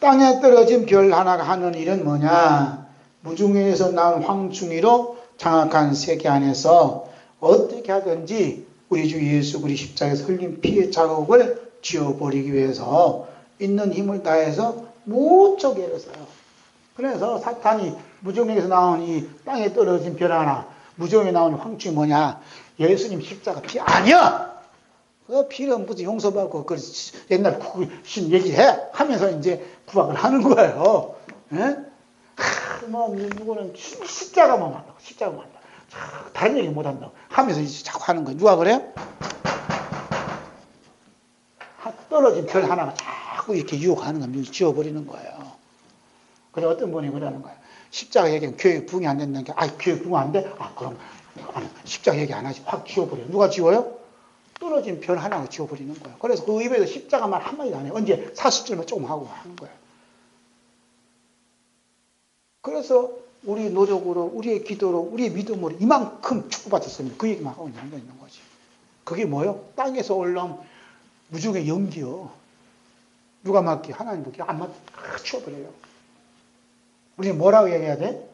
땅에 떨어진 별 하나가 하는 일은 뭐냐? 무중에서 나온 황충이로 장악한 세계 안에서 어떻게 하든지 우리 주 예수 그리 십자가에서 흘린 피의 자국을 지워버리기 위해서 있는 힘을 다해서 무척 애를 써요. 그래서 사탄이 무중에서 나온 이 땅에 떨어진 별 하나, 무중에 나온 황충이 뭐냐? 예수님 십자가 피 아니야! 그 피는 무슨 용서받고 그 옛날 신 얘기해 하면서 이제 구박을 하는 거예요. 예? 하, 뭐 누구는 십자가만 만다 십자가만 만다 다른 얘기 못 한다고 하면서 이제 자꾸 하는 거예요. 누가 그래요? 떨어진 별 하나가 자꾸 이렇게 유혹하는 겁니다. 지워버리는 거예요. 그래 어떤 분이 그러는 거예요. 십자가 얘기는 교회 부응이 안 된다는 게, 아, 교회 부응 안 돼? 아, 그럼 십자가 얘기 안 하지. 확 지워버려. 누가 지워요? 떨어진 별 하나가 지워버리는 거예요. 그래서 그 입에서 십자가만 한마디도 안 해요. 언제 40절만 조금 하고 하는 거예요. 그래서 우리 노력으로, 우리의 기도로, 우리의 믿음으로 이만큼 축복받았습니다. 그 얘기만 하고 있는 거지. 그게 뭐요? 땅에서 올라온 무중의 연기요. 누가 맡기? 하나님 맡기? 안 맡기? 치워버려요. 우리는 뭐라고 얘기해야 돼?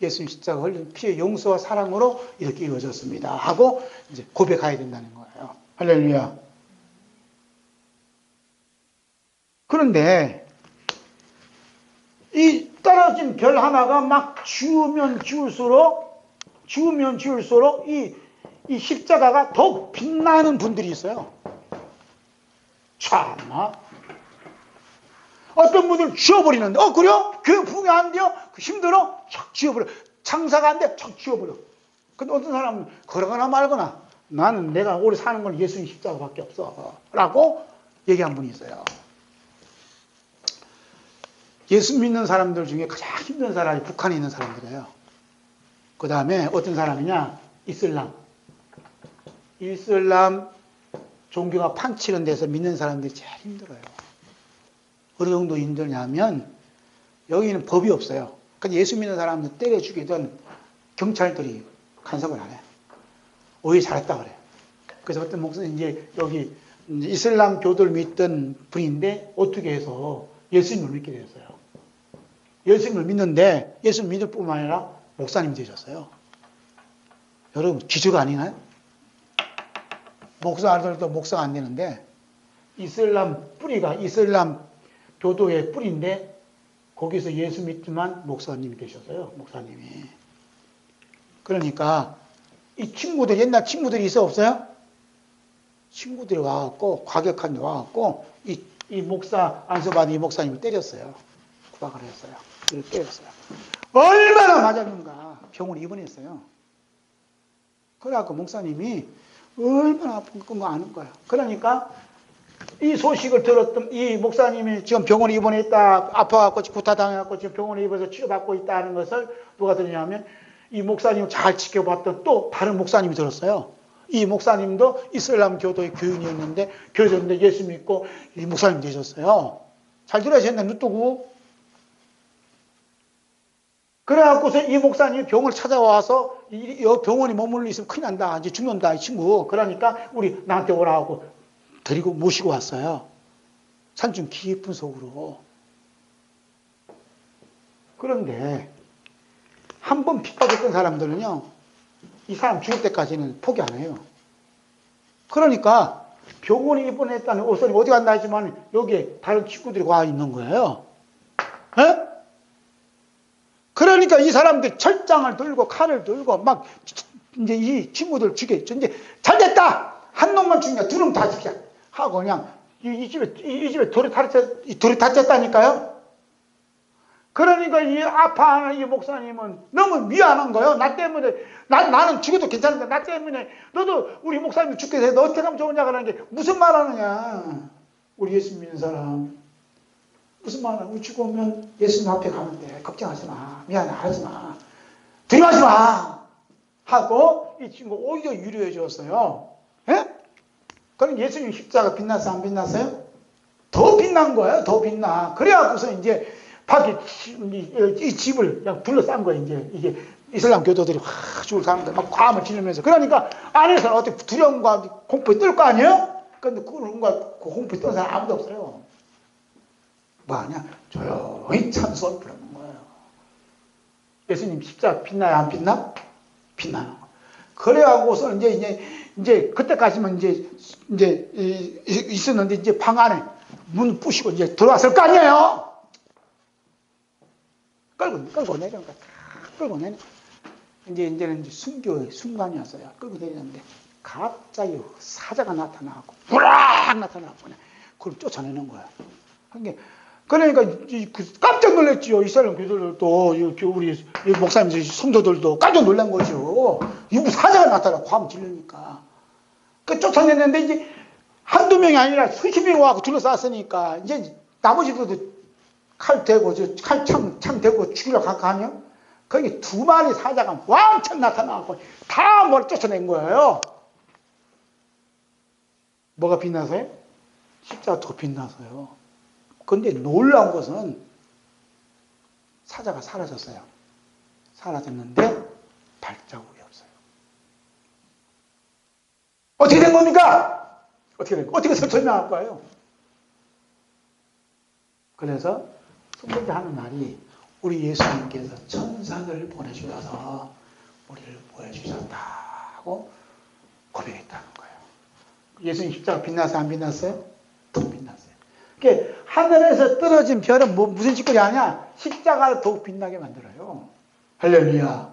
예수님 십자가 흘린 피의 용서와 사랑으로 이렇게 이루어졌습니다. 하고 이제 고백해야 된다는 거예요. 할렐루야. 그런데 이 떨어진 별 하나가 막 지우면 지울수록 지우면 지울수록 이, 이 십자가가 더욱 빛나는 분들이 있어요. 참나. 어떤 분들 지워버리는데, 어, 그래요? 교회 부흥이 안 돼요? 힘들어? 척 지워버려. 장사가 안 돼? 척 지워버려. 근데 어떤 사람은 그러거나 말거나 나는 내가 오래 사는 건 예수님 십자가밖에 없어. 라고 얘기한 분이 있어요. 예수 믿는 사람들 중에 가장 힘든 사람이 북한에 있는 사람들이에요. 그 다음에 어떤 사람이냐? 이슬람. 이슬람 종교가 판치는 데서 믿는 사람들이 제일 힘들어요. 어느 정도 힘들냐면 여기는 법이 없어요. 그러니까 예수 믿는 사람들 때려 죽이던 경찰들이 간섭을 안 해. 오히려 잘했다 그래. 그래서 어떤 목사님 이제 여기 이슬람 교도를 믿던 분인데 어떻게 해서 예수님을 믿게 됐어요. 예수님을 믿는데 예수님 믿을 뿐만 아니라 목사님이 되셨어요. 여러분 기적 아니나요? 목사들도 목사가 안 되는데 이슬람 뿌리가 이슬람 교도의 뿌리인데 거기서 예수 믿지만 목사님이 되셨어요. 목사님이. 그러니까 이 친구들 옛날 친구들이 있어 없어요? 친구들이 와갖고 과격한 데 와갖고 이, 이 목사 안서받은 이 목사님을 때렸어요. 구박을 했어요. 이를 때렸어요. 얼마나 맞았는가 병원 입원했어요. 그래갖고 목사님이 얼마나 아픈 거 아는 거야. 그러니까 이 소식을 들었던 이 목사님이 지금 병원에 입원했다, 아파갖고 구타당해갖고 지금 병원에 입원해서 치료받고 있다는 것을 누가 들었냐면 이 목사님 잘 지켜봤던 또 다른 목사님이 들었어요. 이 목사님도 이슬람 교도의 교인이었는데 교회졌는데 예수 믿고 이 목사님 되셨어요. 잘 들어야 눈 뜨고. 그래갖고서 이 목사님이 병을 찾아와서 이 병원에 머물러 있으면 큰일 난다. 이제 죽는다, 이 친구. 그러니까 우리 나한테 오라고 데리고 모시고 왔어요. 산중 깊은 속으로. 그런데 한 번 핍박했던 사람들은요, 이 사람 죽을 때까지는 포기 안 해요. 그러니까 병원에 입원했다는 오선이 어디 갔나 하지만 여기에 다른 친구들이 와 있는 거예요. 에? 그러니까 이 사람들 철장을 들고 칼을 들고 막 이제 이 친구들 죽였죠. 이제 잘 됐다! 한 놈만 죽냐, 두 놈 다 죽여. 하고 그냥 이, 이 집에, 이, 이 집에 돌이 다쳤, 돌이 다쳤다니까요? 그러니까 이 아파하는 이 목사님은 너무 미안한 거예요. 나 때문에, 나, 나는 죽어도 괜찮은데, 나 때문에, 너도 우리 목사님 죽게 돼. 너 어떻게 하면 좋으냐, 그러는 게 무슨 말 하느냐. 우리 예수 믿는 사람. 무슨 말 하냐. 죽으면 예수님 앞에 가면 돼. 걱정하지 마. 미안해, 하지 마. 두려워하지 마. 하고 이 친구 오히려 유료해 줬어요. 예? 그럼 예수님 십자가 빛났어, 안 빛났어요? 더 빛난 거예요, 더 빛나. 그래갖고서 이제 밖에 이 집을 그냥 둘러싼 거예요, 이제. 이게 이슬람 교도들이 확 죽을 사람들 막 과음을 지르면서. 그러니까 안에서는 어떻게 두려움과 공포에 뜰거 아니에요? 근데 그런가 그 공포에 뜬 사람 아무도 없어요. 뭐 하냐? 조용히 찬송을 부르는 거예요. 예수님 십자가 빛나요? 안 빛나? 빛나는 거. 그래갖고서 이제, 이제, 이제, 그때까지만 이제, 이제, 있었는데, 이제 방 안에 문 부시고 이제 들어왔을 거 아니에요? 끌고, 끌고 거야. 끌고 내려. 이제, 이제는 이제 순교의 순간이었어요. 끌고 내렸는데, 갑자기 사자가 나타나고, 부락 나타나고, 그걸 쫓아내는 거야. 그러니까, 그러니까 이- 그 깜짝 놀랐지요. 이스라엘 교도들도, 이- 이 우리 이 목사님, 성도들도 깜짝 놀란 거죠. 이무 사자가 나타나고 화면 질르니까. 그 쫓아냈는데 이제 한두 명이 아니라 수십 명이 와서 둘러쌌으니까 이제 나머지들도 칼 대고 칼창 창 대고 죽이려고 할거 아니야? 거기 두 마리 사자가 왕창 나타나고 다 뭘 쫓아낸 거예요. 뭐가 빛나서요? 십자가 더 빛나서요. 근데 놀라운 것은 사자가 사라졌어요. 사라졌는데 발자국이 없어요. 어떻게 된 겁니까? 어떻게 된, 어떻게 설명할 거예요? 그래서 성경제 하는 날이 우리 예수님께서 천사를 보내주셔서 우리를 보여주셨다고 고백했다는 거예요. 예수님 십자가 빛나서 안 빛났어요? 더 빛났어요. 그게 하늘에서 떨어진 별은 뭐, 무슨 짓거리 하냐? 십자가를 더욱 빛나게 만들어요. 할렐루야.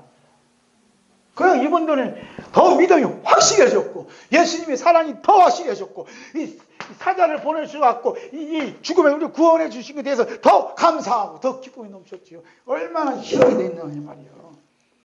그래 이분들은 더 믿음이 확실해졌고 예수님의 사랑이 더 확실해졌고 이 사자를 보내주셔갖고 이, 이 죽음에 우리 구원해 주신 것에 대해서 더 감사하고 더 기쁨이 넘쳤지요. 얼마나 희열이 돼 있느냐 말이에요.